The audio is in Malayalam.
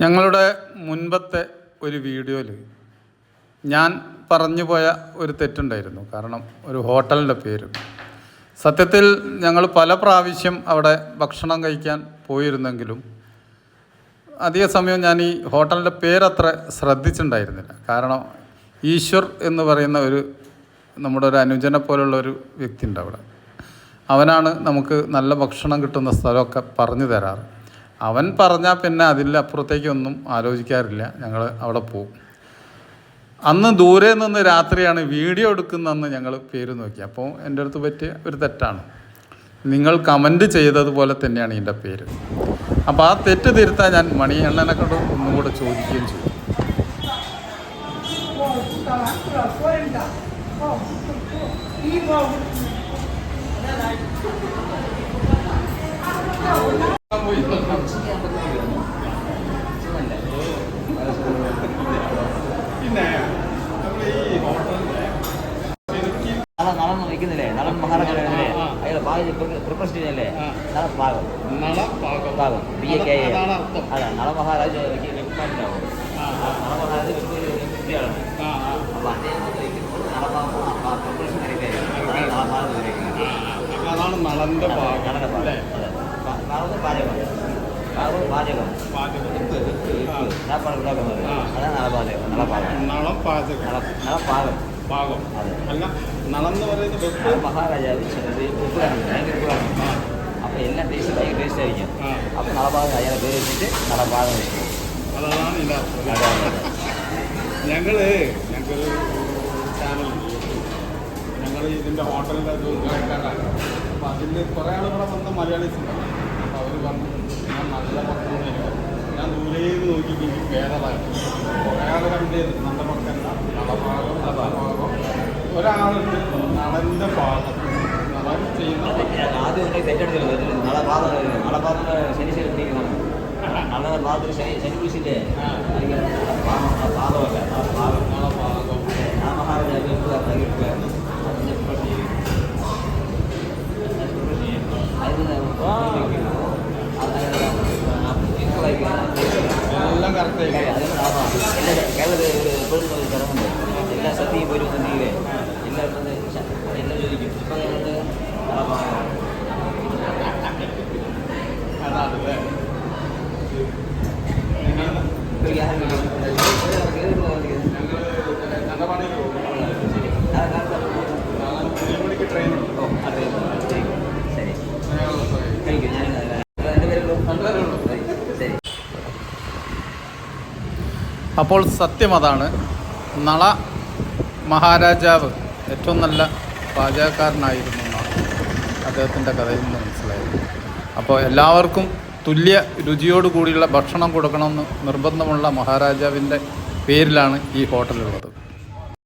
ഞങ്ങളുടെ മുൻപത്തെ ഒരു വീഡിയോയിൽ ഞാൻ പറഞ്ഞു പോയ ഒരു തെറ്റുണ്ടായിരുന്നു. കാരണം ഒരു ഹോട്ടലിന്റെ പേര്. സത്യത്തിൽ ഞങ്ങൾ പല പ്രാവശ്യം അവിടെ ഭക്ഷണം കഴിക്കാൻ പോയിരുന്നെങ്കിലും അധിക സമയം ഞാൻ ഈ ഹോട്ടലിന്റെ പേരത്ര ശ്രദ്ധിച്ചിട്ടുണ്ടായിരുന്നില്ല. കാരണം ഈശ്വർ എന്ന് പറയുന്ന ഒരു നമ്മുടെ ഒരു അനുജനെ പോലുള്ള ഒരു വ്യക്തി ഉണ്ട് അവിടെ. അവനാണ് നമുക്ക് നല്ല ഭക്ഷണം കിട്ടുന്ന സ്ഥലമൊക്കെ പറഞ്ഞു തരാറ്. അവൻ പറഞ്ഞാൽ പിന്നെ അതിലപ്പുറത്തേക്കൊന്നും ആലോചിക്കാറില്ല. ഞങ്ങൾ അവിടെ പോകും അന്ന് ദൂരെ നിന്ന് രാത്രിയാണ് വീഡിയോ എടുക്കുന്നതെന്ന് ഞങ്ങൾ പേര് നോക്കി. അപ്പോൾ എന്റെ അടുത്ത് പറ്റിയ ഒരു തെറ്റാണ്. നിങ്ങൾ കമന്റ് ചെയ്തതുപോലെ തന്നെയാണ് ഇതിന്റെ പേര്. അപ്പോൾ ആ തെറ്റ് തിരുത്താൻ ഞാൻ മണിയണ്ണനെ കണ്ട് ഒന്നും കൂടെ ചോദിക്കുകയും ചെയ്തു. പിന്നെ ഈ ഹോട്ടലിലെ നാളെ നളം നളൻ നളം മഹാരാജ വരുന്നില്ലേ അയാൾ പ്രിപ്പറേഷൻ ചെയ്യുന്നില്ലേ? നളം പാകം പാകം ബി എ കെ അതെ നള മഹാരാജ് വെക്കുന്നുണ്ടാവും നള മഹാരാജ വ്യക്തിയാണ്. അപ്പോൾ അദ്ദേഹം പ്രിപ്പറേഷൻ അതാണ് വരയ്ക്കുന്നത് അപ്പൊ അതാണ് നളന്റെ പാകം നളന്റെ അല്ലേ? പാകം അതെ നളന്ന് പാചകം. ഉപ്പ് ഉപ്പ് ഉപ്പ് സാപ്പാട് അതാണ് നളപാചകം നളപാകം നളം പാകം. അല്ല നളം എന്ന് പറയുന്ന ബെസ്റ്റ് മഹാരാജാവ് ചെറുത് ഉപ്പുകാണ് ഭയങ്കര അപ്പോൾ എല്ലാം ടേസ്റ്റ് ഭയങ്കര ടേസ്റ്റ് ആയിരിക്കും. അപ്പോൾ നളഭാഗം അയാളെ പേര് വെച്ചിട്ട് നളഭാഗം വെച്ചു അതാണ് ഞങ്ങൾക്കൊരു ചാനൽ ഞങ്ങൾ ഇതിന്റെ ഹോട്ടലിന്റെ ഉദ്ഘാടനക്കാരാണ് അപ്പോൾ അതിൽ കുറേ ആൾ ഇവിടെ വന്ന മലയാളീസ് ഉണ്ടാവും അപ്പോൾ അവർ പറഞ്ഞു ഞാൻ നല്ല കഴിക്കും. ഞാൻ ദൂരേന്ന് നോക്കി എനിക്ക് കേരളമാണ് കുറേ ആൾ കണ്ടത് നല്ല ഭക്ഷണം നളഭാഗം നളഭാഗം. ഒരാളുണ്ട് നടൻ്റെ ഭാഗം നടൻ ചെയ്യുന്ന ആദ്യം ഉണ്ടെങ്കിൽ തെറ്റെടുത്തില്ല നളഭാഗം നളഭാഗം ശനി ശനി പിടിക്കുന്നതാണ് നളയുടെ ഭാഗത്തിൽ ശനി ശനി പിടിച്ചില്ലേ അല്ലെങ്കിൽ ഭാഗമല്ല ഭാഗം നളഭാഗം ആ മഹാരാജാവ് ഉപ്പുകാർ ഭയങ്കര ഉപ്പുകാരന് അതിൻ്റെ പ്രിപ്പറേഷൻ ചെയ്യും പ്രിപ്പറേഷൻ ചെയ്യും അതിന് എല്ലാം കറക്റ്റായി കേരളത്തിൽ എപ്പോഴും ഒരു ചടങ്ങുണ്ട് എല്ലാ സദ്യയും പോയി വന്നില്ലേ അപ്പോൾ സത്യം അതാണ്. നള മഹാരാജാവ് ഏറ്റവും നല്ല പാചകക്കാരനായിരുന്നു എന്നാണ് അദ്ദേഹത്തിന്റെ കഥയിൽ നിന്ന് മനസ്സിലായത്. അപ്പോൾ എല്ലാവർക്കും തുല്യ രുചിയോട് കൂടിയുള്ള ഭക്ഷണം കൊടുക്കണമെന്ന് നിർബന്ധമുള്ള മഹാരാജാവിന്റെ പേരിലാണ് ഈ ഹോട്ടലുള്ളത്.